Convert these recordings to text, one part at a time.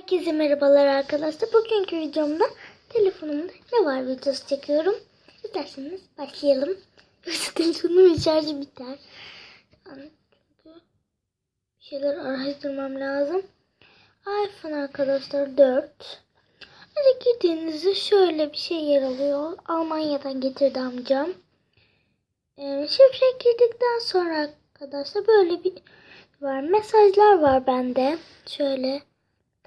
Herkese merhabalar arkadaşlar. Bugünkü videomda telefonumda ne var videosu çekiyorum. İsterseniz başlayalım. Yoksa telefonumun şarjı biter. Çünkü bir şeyler araştırmam lazım. iPhone arkadaşlar 4. Hadi girdiğinizde şöyle bir şey yer alıyor. Almanya'dan getirdi amcam. Ee, girdikten sonra arkadaşlar böyle bir var. Mesajlar var bende. Şöyle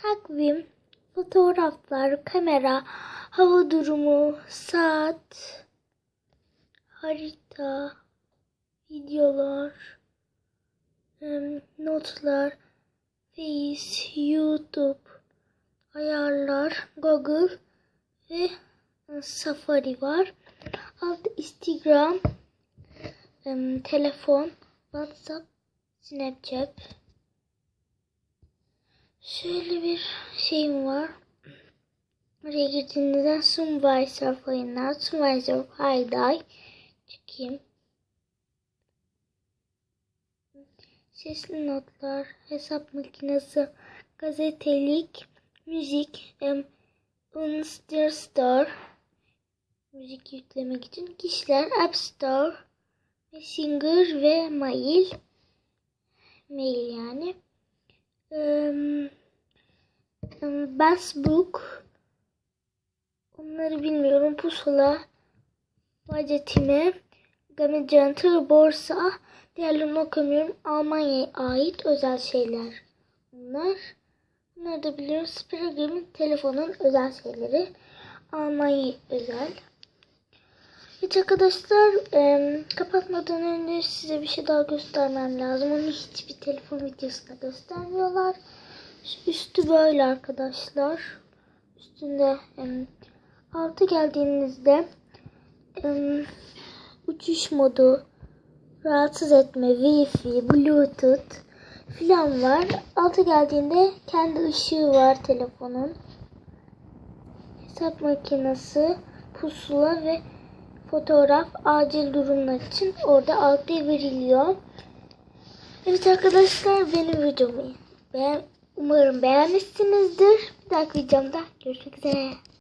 takvim, fotoğraflar, kamera, hava durumu, saat, harita, videolar, notlar, Face, YouTube, ayarlar, Google ve Safari var. Altta Instagram, telefon, WhatsApp, Snapchat. Şöyle bir şeyim var. Oraya girdiğinizde Sunvay sayfalarından Sunvay Hayday çıkayım. Sesli notlar, hesap makinesi, gazetelik, müzik, Unster Store, müzik yüklemek için kişiler, App Store, Messenger ve Mail, mail yani. Em, Basbook, onları bilmiyorum. Pusula, Budgetime, Game Center, Borsa, diğerlerini okumuyorum. Almanya'ya ait özel şeyler bunlar. Bunları da biliyorum. Spiragem'in telefonun özel şeyleri. Almanya özel. Evet arkadaşlar em, kapatmadan önce size bir şey daha göstermem lazım. Onu hiçbir telefon videosunda göstermiyorlar. Üstü böyle arkadaşlar. Üstünde altı geldiğinizde uçuş modu, rahatsız etme, wifi, bluetooth filan var. Altı geldiğinde kendi ışığı var telefonun. Hesap makinesi, pusula ve fotoğraf acil durumlar için orada altta veriliyor. Evet arkadaşlar benim videomu beğen umarım beğenmişsinizdir. Bir dahaki videomda görüşmek üzere.